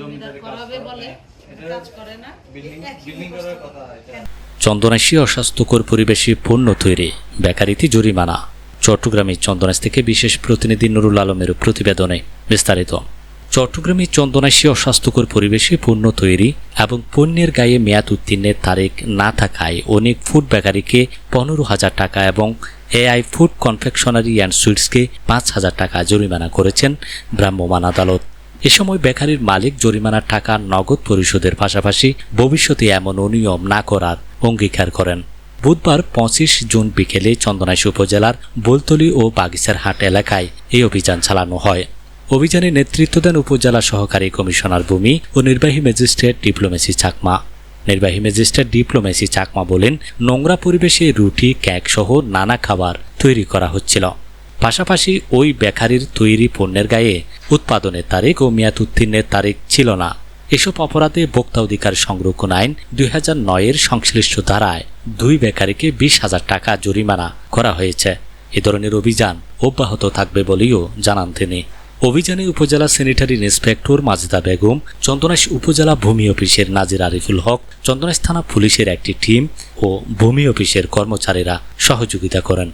জমিদার করাবে বলে কাজ করে না। বিল্ডিং করার কথা এটা। অস্বাস্থ্যকর পরিবেশে পণ্য তৈরি বেকারিতে জরিমানা। চট্টগ্রামের চন্দনাশ থেকে বিশেষ প্রতিনিধি নুরুল আলমের প্রতিবেদনে বিস্তারিত। চট্টগ্রামে চন্দনাশি অস্বাস্থ্যকর পরিবেশে পণ্য তৈরি এবং পণ্যের গায়ে মেয়াদ উত্তীর্ণের তারিখ না থাকায় অনেক ফুড বেকারিকে পনেরো হাজার টাকা এবং এআই ফুড কনফেকশনারি অ্যান্ড সুইটসকে পাঁচ হাজার টাকা জরিমানা করেছেন ভ্রাম্যমাণ আদালত। এ সময় বেকারির মালিক জরিমানার টাকা নগদ পরিশোধের পাশাপাশি ভবিষ্যতে এমন অনিয়ম না করার অঙ্গীকার করেন। বুধবার পঁচিশ জুন বিকেলে চন্দনাইশ উপজেলার বোলতলি ও বাগিচার হাট এলাকায় এই অভিযান চালানো হয়। অভিযানে নেতৃত্ব দেন উপজেলা সহকারী কমিশনার ভূমি ও নির্বাহী ম্যাজিস্ট্রেট ডিপ্লোমেসি চাকমা। নির্বাহী ম্যাজিস্ট্রেট ডিপ্লোমেসি চাকমা বলেন, নোংরা পরিবেশে রুটি, কেক সহ নানা খাবার তৈরি করা হচ্ছিল। পাশাপাশি ওই বেকারির তৈরি পণ্যের গায়ে উৎপাদনের তারিখ ও মেয়াদ উত্তীর্ণের তারিখ ছিল না। এসব অপরাধে ভোক্তা অধিকার সংরক্ষণ আইন দুই হাজার নয়ের সংশ্লিষ্ট ধারায় দুই বেকারিকে বিশ হাজার টাকা জরিমানা করা হয়েছে। এ ধরনের অভিযান অব্যাহত থাকবে বলেও জানান তিনি। অভিযানে উপজেলা স্যানিটারি ইন্সপেক্টর মাজেদা বেগম চন্দনাইশ উপজেলা ভূমি অফিসের নাজির আরিফুল হক চন্দনাইশ থানা পুলিশের একটি টিম ও ভূমি অফিসের কর্মচারীরা সহযোগিতা করেন।